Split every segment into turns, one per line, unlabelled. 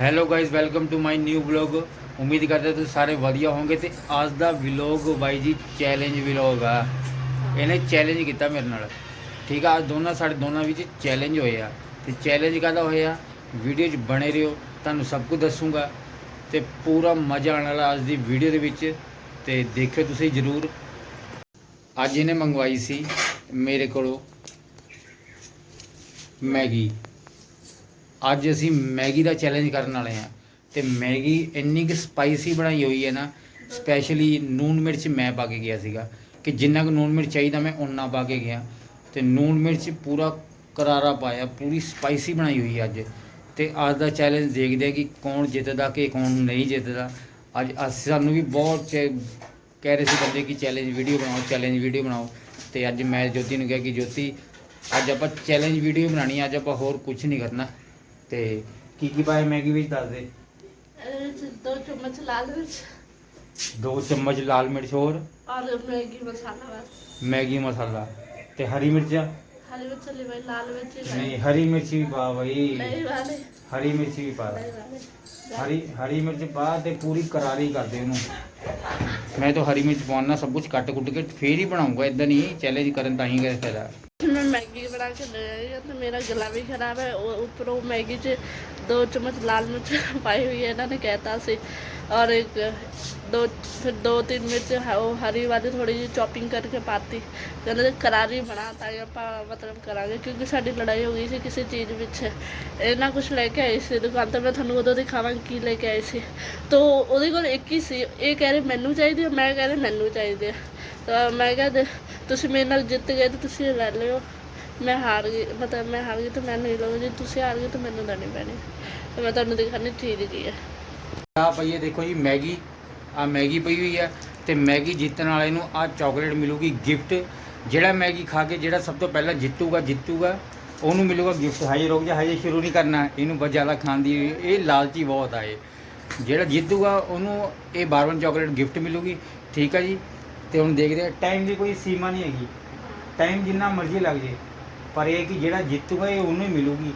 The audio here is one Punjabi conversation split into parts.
Hello guys welcome to my new vlog ਉਮੀਦ ਕਰਦੇ ਤੁਸੀਂ ਸਾਰੇ ਵਧੀਆ ਹੋਵੋਗੇ ਤੇ ਅੱਜ ਦਾ ਵਲੌਗ ਬਾਈ ਜੀ ਚੈਲੰਜ ਵਲੌਗ ਆ ਇਹਨੇ ਚੈਲੰਜ ਕੀਤਾ ਮੇਰੇ ਨਾਲ ਠੀਕ ਆ ਅੱਜ ਦੋਨਾਂ ਸਾਡੇ ਦੋਨਾਂ ਵਿੱਚ ਚੈਲੰਜ ਹੋਏ ਆ ਤੇ ਚੈਲੰਜ ਕਾਹਦਾ ਹੋਇਆ ਵੀਡੀਓ 'ਚ ਬਣੇ ਰਹੋ ਤੁਹਾਨੂੰ ਸਭ ਕੁਝ ਦੱਸੂਗਾ ਤੇ ਪੂਰਾ ਮਜ਼ਾ ਆਉਣ ਵਾਲਾ ਅੱਜ ਦੀ ਵੀਡੀਓ ਦੇ ਵਿੱਚ ਤੇ ਦੇਖਿਓ ਤੁਸੀਂ ਜ਼ਰੂਰ ਅੱਜ ਇਹਨੇ ਮੰਗਵਾਈ ਸੀ ਮੇਰੇ ਕੋਲੋਂ ਮੈਗੀ ਅੱਜ ਅਸੀਂ ਮੈਗੀ ਦਾ ਚੈਲੰਜ ਕਰਨ ਵਾਲੇ ਹਾਂ। ਤੇ ਮੈਗੀ ਇੰਨੀ ਕਿ ਸਪਾਈਸੀ ਬਣਾਈ ਹੋਈ ਹੈ ਨਾ ਸਪੈਸ਼ਲੀ ਨੂਨ ਮਿਰਚ ਮੈਂ ਪਾ ਕੇ ਗਿਆ ਸੀਗਾ ਕਿ ਜਿੰਨਾ ਕੁ ਨੂਨ ਮਿਰਚ ਚਾਹੀਦਾ ਮੈਂ ਓਨਾ ਪਾ ਕੇ ਗਿਆ। ਤੇ ਨੂਨ ਮਿਰਚ ਪੂਰਾ ਕਰਾਰਾ ਪਾਇਆ, ਪੂਰੀ ਸਪਾਈਸੀ ਬਣਾਈ ਹੋਈ ਅੱਜ। ਤੇ ਅੱਜ ਦਾ ਚੈਲੰਜ ਦੇਖਦੇ ਆ ਕਿ ਕੌਣ ਜਿੱਤਦਾ ਕਿ ਕੌਣ ਨਹੀਂ ਜਿੱਤਦਾ। ਅੱਜ ਅਸ ਸਾਨੂੰ ਵੀ ਬਹੁਤ ਚੈ- ਕਹਿ ਰਹੇ ਸੀ ਬੰਦੇ ਕਿ ਚੈਲੰਜ ਵੀਡੀਓ ਬਣਾਓ ਚੈਲੰਜ ਵੀਡੀਓ ਬਣਾਓ। ਤੇ ਅੱਜ ਮੈਂ ਜੋਤੀ ਨੂੰ ਕਿਹਾ ਕਿ ਜੋਤੀ, ਅੱਜ ਆਪਾਂ ਚੈਲੰਜ ਵੀਡੀਓ ਬਣਾਣੀ ਅੱਜ ਆਪਾਂ ਹੋਰ ਕੁਝ ਨਹੀਂ ਕਰਨਾ। ਤੇ ਕੀ ਕੀ ਪਾਇਆ ਮੈਗੀ ਵਿੱਚ ਦੱਸ ਦੇ।
ਇਹਦੇ ਵਿੱਚ ਦੋ ਚਮਚ ਲਾਲ ਮਿਰਚ।
ਦੋ ਚਮਚ ਲਾਲ ਮਿਰਚ ਹੋਰ।
ਔਰ ਮੈਗੀ ਮਸਾਲਾ ਬਸ।
ਮੈਗੀ ਮਸਾਲਾ ਤੇ ਹਰੀ ਮਿਰਚ।
ਹਰੀ ਮਿਰਚ ਲਈ ਭਾਈ ਲਾਲ ਮਿਰਚ ਹੀ
ਨਹੀਂ ਹਰੀ ਮਿਰਚ ਵੀ ਪਾ ਬਈ।
ਨਹੀਂ ਵਾਲੇ।
ਹਰੀ ਮਿਰਚ ਵੀ ਪਾ।
ਨਹੀਂ ਵਾਲੇ।
ਹਰੀ ਹਰੀ ਮਿਰਚ ਪਾ ਤੇ ਪੂਰੀ ਕਰਾਰੀ ਕਰ ਦੇ ਉਹਨੂੰ। ਮੈਂ ਤਾਂ ਹਰੀ ਮਿਰਚ ਪਾਉਣਾ ਸਭ ਕੁਝ ਕੱਟ ਕੁੱਟ ਕੇ ਫੇਰ ਹੀ ਬਣਾਉਂਗਾ ਇਦਾਂ ਨਹੀਂ ਚੈਲੰਜ ਕਰਨ ਤਾਂ ਹੀ ਕਰੇ ਫਾਇਦਾ
ਮੈਂ ਮੈਗੀ ਬਣਾ ਕੇ ਲੈ ਆਈ ਹਾਂ ਤੇ ਮੇਰਾ ਗਲਾ ਵੀ ਖਰਾਬ ਹੈ, ਉਹ ਉੱਪਰੋਂ ਮੈਗੀ 'ਚ ਦੋ ਚਮਚ, ਲਾਲ ਮਿਰਚ ਪਾਈ ਹੋਈ ਹੈ, ਇਹਨਾਂ ਨੇ ਕਹਿਤਾ ਸੀ। ਔਰ ਇੱਕ ਦੋ, ਫਿਰ ਦੋ ਤਿੰਨ ਮਿਰਚ ਹ- ਉਹ ਹਰੀ ਵਾਲੀ ਥੋੜੀ ਜਿਹੀ ਚੌਪਿੰਗ ਕਰਕੇ ਪਾਤੀ। ਕਹਿੰਦੇ ਕਰਾਰੀ ਬਣਾ ਤਾਂ ਆਪਾਂ ਮਤਲਬ ਕਰਾਂਗੇ, ਕਿਉਂਕਿ ਸਾਡੀ ਲੜਾਈ ਹੋ ਗਈ ਸੀ ਕਿਸੇ ਚੀਜ਼ ਵਿੱਚ। ਇਹ ਨਾ ਕੁਝ ਲੈ ਕੇ ਆਈ ਸੀ ਦੁਕਾਨ ਤੋਂ, ਮੈਂ ਤੁਹਾਨੂੰ ਉਦੋਂ ਦਿਖਾਵਾਂਗੀ ਕੀ ਲੈ ਕੇ ਆਈ ਸੀ। ਤੋ ਉਹਦੇ ਕੋਲ ਇੱਕ ਹੀ ਸੀ, ਇਹ ਕਹਿ ਰਹੇ ਮੈਨੂੰ ਚਾਹੀਦੀ ਹੈ ਮੈਂ ਕਹਿ ਰਹੀ ਮੈਨੂੰ ਚਾਹੀਦੀ ਹੈ ਤਾਂ ਮੈਂ ਕਿਹਾ ਦੇ- ਤੁਸੀਂ ਮੇਰੇ ਨਾਲ ਜਿੱਤ ਗਏ ਤਾਂ ਤੁਸੀਂ ਲੈ ਲਿਓ। ਮੈਂ ਹਾਰ ਗਈ, ਮਤਲਬ ਮੈਂ ਹਾਰ ਗਈ ਤਾਂ ਮੈਂ ਨਹੀਂ ਲਵਾਂਗੀ, ਜੇ ਤੁਸੀਂ ਹਾਰ ਗਏ ਤਾਂ ਮੈਨੂੰ ਲੈਣੀ ਪੈਣੀ। ਤਾਂ ਮੈਂ ਤੁਹਾਨੂੰ ਦਿਖਾਣੀ ਠੀਕ ਕੀ ਹੈ।
ਆ ਪਈ ਹੈ ਦੇਖੋ ਜੀ, ਮੈਗੀ ਆ ਮੈਗੀ ਪਈ ਹੋਈ ਹੈ ਤੇ ਮੈਗੀ ਜਿੱਤਣ ਵਾਲੇ ਨੂੰ ਆ ਚਾਕਲੇਟ ਮਿਲੂਗੀ ਗਿਫਟ। ਜਿਹੜਾ ਮੈਗੀ ਖਾ ਕੇ ਜਿਹੜਾ ਸਭ ਤੋਂ ਪਹਿਲਾਂ ਜਿੱਤੂਗਾ ਜਿੱਤੂਗਾ, ਉਹਨੂੰ ਮਿਲੂਗਾ ਗਿਫਟ। ਹਜੇ ਰੁਕ ਜਾ ਹਜੇ ਸ਼ੁਰੂ ਨਹੀਂ ਕਰਨਾ। ਇਹਨੂੰ ਬਹੁਤ ਜ਼ਿਆਦਾ ਖਾਣ ਦੀ ਇਹ ਲਾਲਚੀ ਬਹੁਤ ਆ ਇਹ। ਜਿਹੜਾ ਜਿੱਤੂਗਾ, ਉਹਨੂੰ ਇਹ ਬਾਰਬਨ ਚਾਕਲੇਟ ਗਿਫਟ ਮਿਲੂਗੀ। ਠੀਕ ਆ ਜੀ। ਤੇ ਹੁਣ ਦੇਖਦੇ ਆ ਟਾਈਮ ਦੀ ਕੋਈ ਸੀਮਾ ਨਹੀਂ ਹੈਗੀ। ਟਾਈਮ ਜਿੰਨਾ ਮਰਜ਼ੀ ਲੱਗ ਜੇ। ਪਰ ਇਹ ਕਿ ਜਿਹੜਾ ਜਿੱਤੂਗਾ ਇਹ ਉਹਨੂੰ ਹੀ ਮਿਲੂਗੀ।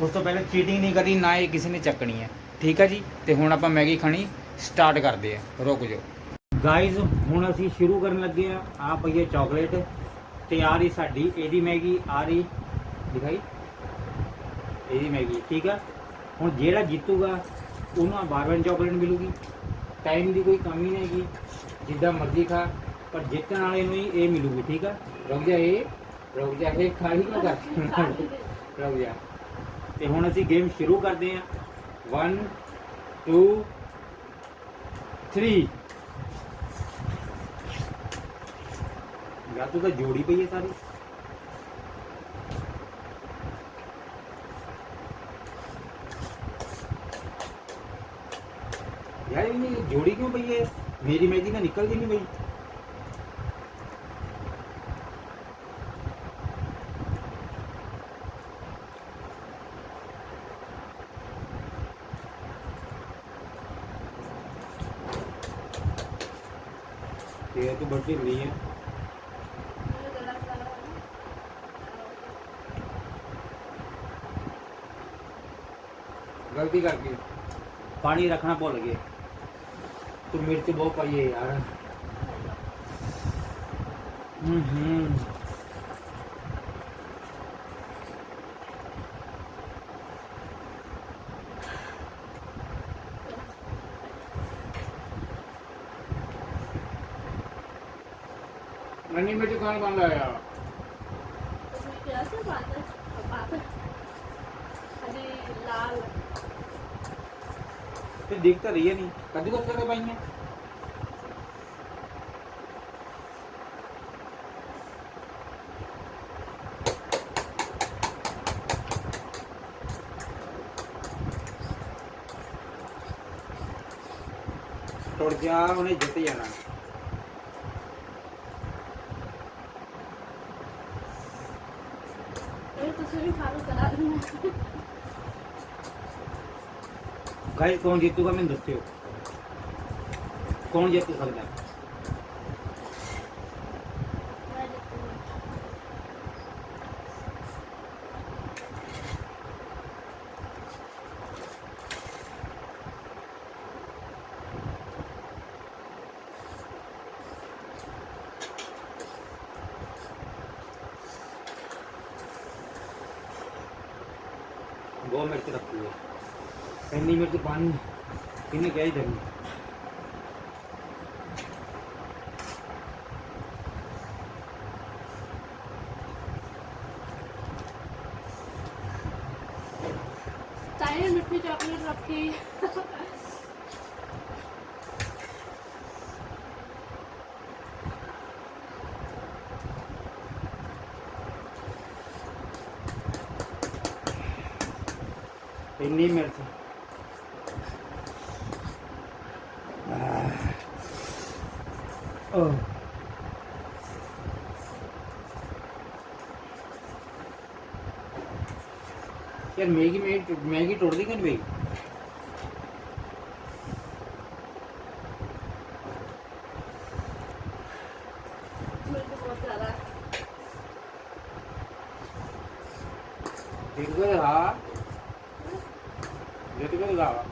ਉਸ ਤੋਂ ਪਹਿਲਾਂ ਚੀਟਿੰਗ ਨਹੀਂ ਕਰਨੀ ਨਾ ਇਹ ਕਿਸੇ ਨੇ ਚੱਕਣੀ ਹੈ। ਠੀਕ ਹੈ ਜੀ? ਤੇ ਹੁਣ ਆਪਾਂ ਮੈਗੀ ਖਾਣੀ ਸਟਾਰਟ ਕਰਦੇ ਆ ਰੁਕ ਜਾਓ। ਗਾਇਜ਼ ਹੁਣ ਅਸੀਂ ਸ਼ੁਰੂ ਕਰਨ ਲੱਗੇ ਆ ਆ ਪਈ ਹੈ ਚਾਕਲੇਟ ਆ ਰਹੀ ਸਾਡੀ। ਇਹਦੀ ਮੈਗੀ ਆ ਰਹੀ। ਦਿਖਾਈ। ਇਹਦੀ ਮੈਗੀ, ਠੀਕ ਆ? ਹੁਣ ਜਿਹੜਾ ਜਿੱਤੂਗਾ, ਉਹਨੂੰ ਆ ਬਾਰਬਨ ਚਾਕਲੇਟ ਮਿਲੂਗੀ। ਟਾਈਮ ਦੀ ਕੋਈ ਕਮੀ ਨਹੀਂ ਹੈਗੀ। ਜਿੱਦਾਂ ਮਰਜ਼ੀ ਖਾ। ਪਰ ਜਿੱਤਣ ਵਾਲੇ ਨੂੰ ਹੀ ਇਹ ਮਿਲੂਗੀ, ਠੀਕ ਆ? ਰੁਕ ਜਾ ਇਹ। ਰੁਕ ਜਾ ਇਹ ਖਾਲੀ ਕਿਉਂ ਕਰ ਰੁਕ ਜਾ। ਤੇ ਹੁਣ ਅਸੀਂ ਗੇਮ ਸ਼ੁਰੂ ਕਰਦੇ ਹਾਂ। 1 2 3 ਯਾਰ ਤੂੰ ਤਾਂ ਜੋੜੀ ਪਈ ਹੈ ਸਾਰੀ। ਯਾਰ ਇਹ ਜੋੜੀ ਕਿਉਂ ਪਈ ਹੈ? ਮੇਰੀ ਮੈਗੀ ਤਾਂ ਨਿਕਲਦੀ ਨਹੀਂ ਪਈ। ये तो बढ़ती नहीं है। गलती करके। पानी रखना भूल गए। तो मिर्च बहुत पाई है यार। हम्म।, हम्म। नन्ही मिर्च कौन बन लाया
कैसे बात है बात है हरी लाल
फिर दिख तो रही है नहीं कद्दू कस करके पाई है टुट जा उन्हें जित जाना
ਇਹ ਤੁਸੀਂ ਵੀ ਫਾਲੋ
गाइस कौन जीतूगा मैं दस्ते हो कौन जीत सकता है ਬਹੁਤ ਮਿਰਚ ਰੱਖੀ। ਹੈ ਇੰਨੀ ਮਿਰਚ ਪਾਣੀ ਕਿੰਨੇ ਕਹਿ ਦੇ
ਤਾਏ ਮਿੱਠੀ ਚਾਕਲੇਟ ਰੱਖੀ
ਇੰਨੀ ਮਿਰਚ। ਓ ਯਾਰ ਮੈਗੀ ਮੈਗੀ ਮੈਗੀ ਟੁੱਟਦੀ ਕਿ ਨਹੀਂ ਬਈ। ਠੀਕ ਹੈ ਹਾਂ ਜੇ ਤੂੰ ਕਹਿੰਦਾ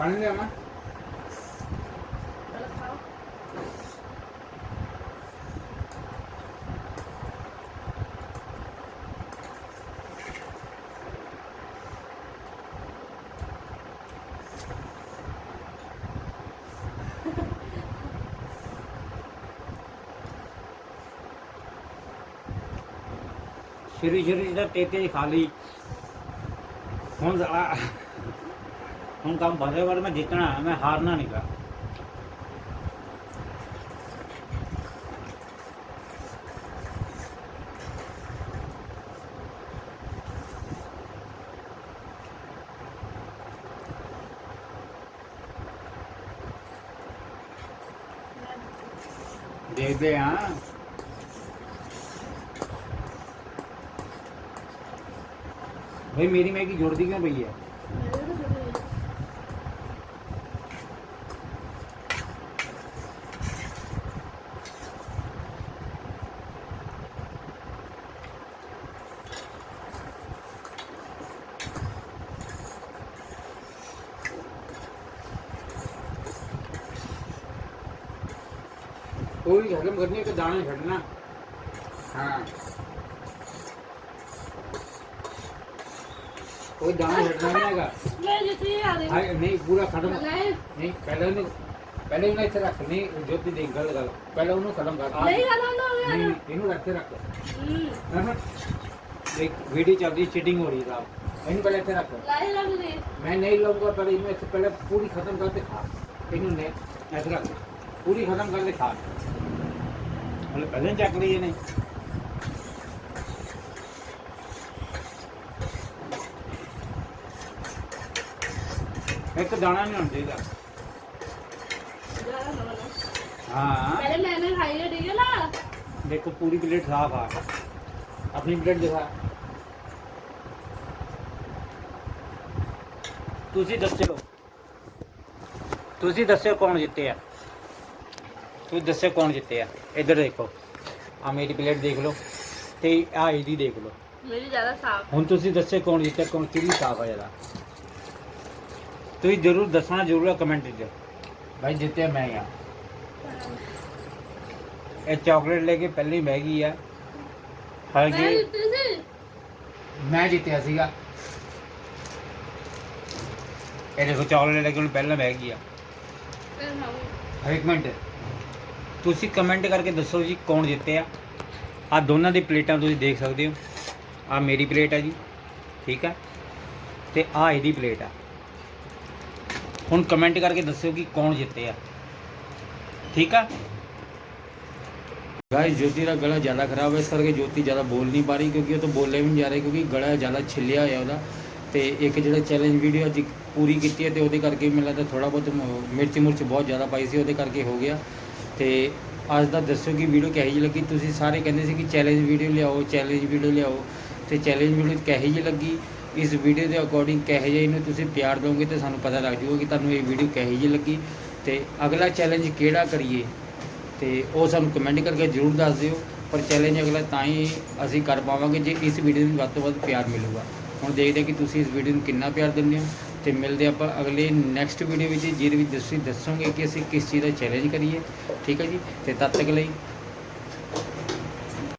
ਨਹੀਂ
ਸ੍ਰੀ ਸ਼੍ਰੀ ਦਾ ਤੇਤੇ ਖਾ ਲਈ। ਹੁਣ ਜ਼ਰਾ ਹੁਣ ਕੰਮ ਭਰੇ ਵਾਰ ਮੈਂ ਜਿੱਤਣਾ, ਮੈਂ ਹਾਰਨਾ ਨਹੀਂ ਗਾ। ਦੇਖਦੇ ਹਾਂ भाई मेरी मैगी जोड़ दी क्यों भैया? कोई करनी है के दाने घटना हाँ। ਕੋਈ ਦਾਣਾ ਹਟਣਾ ਨਹੀਂ ਹੈਗਾ।
ਲੈ ਜਿੱਥੇ ਆ
ਦੇ ਨਹੀਂ ਪੂਰਾ ਖਤਮ।
ਨਹੀਂ
ਪਹਿਲਾਂ ਉਹਨੂੰ ਪਹਿਲੇ ਉਹਨੇ ਇੱਥੇ ਰੱਖ ਨਹੀਂ ਜੋਤੀ ਦੀ ਗੱਲ ਗੱਲ। ਪਹਿਲਾਂ ਉਹਨੂੰ ਖਤਮ ਕਰ।
ਨਹੀਂ ਖਤਮ ਨਾ
ਨਹੀਂ
ਇਹਨੂੰ
ਰੱਖ। ਕੇ ਰੱਖ
ਹੂੰ।
ਇੱਕ ਵੀਡੀਓ ਚੱਲਦੀ ਚੀਟਿੰਗ ਹੋ ਰਹੀ ਸਾਹਿਬ ਇਹਨੂੰ ਪਹਿਲੇ ਇੱਥੇ ਰੱਖ। ਲਾਏ ਲੱਗ ਦੇ ਮੈਂ
ਨਹੀਂ ਲਾਉਂਗਾ
ਪਰ ਇਹਨੂੰ ਇੱਥੇ ਪਹਿਲੇ ਪੂਰੀ ਖਤਮ ਕਰਕੇ ਖਾ ਇਹਨੂੰ ਨੇ ਇੱਥੇ ਰੱਖ। ਪੂਰੀ ਖਤਮ ਕਰਕੇ ਖਾ ਮਤਲਬ ਪਹਿਲਾਂ ਚੱਕ ਲਈ ਇਹਨੇ चक ली ने एक दाना नहीं होना चाहिए
ਜ਼ਿਆਦਾ ਨਾ ਬਣਾ
हाँ
पहले मैंने खाई है ठीक है ना
देखो पूरी प्लेट साफ आ अपनी प्लेट दिखा ਤੁਸੀਂ ਦੱਸਿਓ ਤੁਸੀਂ ਦੱਸਿਓ ਕੌਣ ਜਿੱਤੇ ਆ ਤੁਸੀਂ ਦੱਸਿਓ ਕੌਣ ਜਿੱਤੇ ਆ ਇੱਧਰ ਦੇਖੋ ਆ ਮੇਰੀ ਪਲੇਟ ਦੇਖ ਲਓ ਤੇ ਆ ਇਹਦੀ ਦੇਖ ਲਓ
मेरी ज्यादा साफ
ਹੁਣ ਤੁਸੀਂ ਦੱਸਿਓ ਕੌਣ ਜਿੱਤਿਆ ਕੌਣ ਕਿਹਦੀ ਸਾਫ ਆ ਜਿਆਦਾ ਤੁਸੀਂ ਜਰੂਰ ਦੱਸਣਾ ਜਰੂਰ ਆ ਕਮੈਂਟ 'ਚ। ਭਾਈ ਜਿੱਤੇ ਮੈਂ ਆ। ਇਹ ਚਾਕਲੇਟ ਲੈ ਕੇ ਪਹਿਲੀ ਮਹਿੰਗੀ ਆ। ਹਾਲਾਂਕਿ ਮੈਂ ਜਿੱਤਿਆ ਸੀਗਾ। ਇਹ ਦੇਖੋ ਚਾਕਲੇਟ ਲੈ ਕੇ ਉਹਨੂੰ ਪਹਿਲਾਂ ਮਹਿੰਗੀ ਆ। ਇੱਕ ਮਿੰਟ। ਤੁਸੀਂ ਕਮੈਂਟ ਕਰਕੇ ਦੱਸੋ ਜੀ ਕੌਣ ਜਿੱਤਿਆ। ਆ ਦੋਨਾਂ ਦੀ ਪਲੇਟਾਂ ਤੁਸੀਂ ਦੇਖ ਸਕਦੇ ਹੋ। ਆ ਮੇਰੀ ਪਲੇਟ ਆ ਜੀ। ਠੀਕ ਆ। ਤੇ ਆ ਇਹਦੀ ਪਲੇਟ ਆ। ਹੁਣ ਕਮੈਂਟ ਕਰਕੇ ਦੱਸਿਓ ਕਿ ਕੌਣ ਜਿੱਤੇ ਆ। ਠੀਕ ਆ? ਗਾਇਸ ਜੋਤੀ ਦਾ ਗਲਾ ਜ਼ਿਆਦਾ ਖਰਾਬ ਹੈ, ਇਸ ਕਰਕੇ ਜੋਤੀ ਜ਼ਿਆਦਾ ਬੋਲ ਨਹੀਂ ਪਾ ਰਹੀ ਕਿਉਂਕਿ ਉਹ ਤਾਂ ਬੋਲੇ ਵੀ ਨਹੀਂ ਜਾ ਰਹੀ ਕਿਉਂਕਿ ਗਲਾ ਜ਼ਿਆਦਾ ਛਿੱਲਿਆ ਹੋਇਆ ਉਹਦਾ। ਤੇ ਇੱਕ ਜਿਹੜਾ ਚੈਲੰਜ ਵੀਡੀਓ ਅੱਜ ਪੂਰੀ ਕੀਤੀ ਹੈ ਤੇ ਉਹਦੇ ਕਰਕੇ ਮੈਨੂੰ ਲੱਗਦਾ ਥੋੜਾ ਬਹੁਤ ਮਿਰਚ ਮੁਰਚ ਬਹੁਤ ਜ਼ਿਆਦਾ ਪਾਈ ਸੀ, ਉਹਦੇ ਕਰਕੇ ਹੋ ਗਿਆ। ਤੇ ਅੱਜ ਦਾ ਦੱਸੋ ਕਿ ਵੀਡੀਓ ਕਿਹੋ ਜਿਹੀ ਲੱਗੀ? ਤੁਸੀਂ ਸਾਰੇ ਕਹਿੰਦੇ ਸੀ ਕਿ ਚੈਲੰਜ ਵੀਡੀਓ ਲਿਆਓ ਚੈਲੰਜ ਵੀਡੀਓ ਲਿਆਓ। ਤੇ ਚੈਲੰਜ ਵੀਡੀਓ ਕਿਹੋ ਜਿਹੀ ਲੱਗੀ? ਇਸ ਵੀਡੀਓ ਦੇ ਅਕੋਰਡਿੰਗ ਕਿਹੋ ਜਿਹੇ ਇਹਨੂੰ ਤੁਸੀਂ ਪਿਆਰ ਦਿਓਗੇ ਤੇ ਸਾਨੂੰ ਪਤਾ ਲੱਗ ਜਾਊਗਾ ਕਿ ਤੁਹਾਨੂੰ ਇਹ ਵੀਡੀਓ ਕਿਹੋ ਜਿਹੀ ਲੱਗੀ। ਤੇ ਅਗਲਾ ਚੈਲੰਜ ਕਿਹੜਾ ਕਰੀਏ? ਤੇ ਉਹ ਸਾਨੂੰ ਕਮੈਂਟ ਕਰਕੇ ਜਰੂਰ ਦੱਸ ਦਿਓ। ਪਰ ਚੈਲੰਜ ਅਗਲਾ ਤਾਂ ਹੀ ਅਸੀਂ ਕਰ ਪਾਵਾਂਗੇ ਜੇ ਇਸ ਵੀਡੀਓ ਨੂੰ ਵੱਧ ਤੋਂ ਵੱਧ ਪਿਆਰ ਮਿਲੂਗਾ। ਹੁਣ ਦੇਖਦੇ ਕਿ ਤੁਸੀਂ ਇਸ ਵੀਡੀਓ ਨੂੰ ਕਿੰਨਾ ਪਿਆਰ ਦਿੰਦੇ ਹੋ। ਤੇ ਮਿਲਦੇ ਆਪਾਂ ਅਗਲੇ ਨੈਕਸਟ ਵੀਡੀਓ ਵਿੱਚ, ਜਿਹਦੇ ਵਿੱਚ ਤੁਸੀਂ ਦੱਸੋਗੇ ਕਿ ਅਸੀਂ ਕਿਸ ਚੀਜ਼ ਦਾ ਚੈਲੰਜ ਕਰੀਏ। ਠੀਕ ਹੈ ਜੀ? ਤੇ ਤਦ ਤੱਕ ਲਈ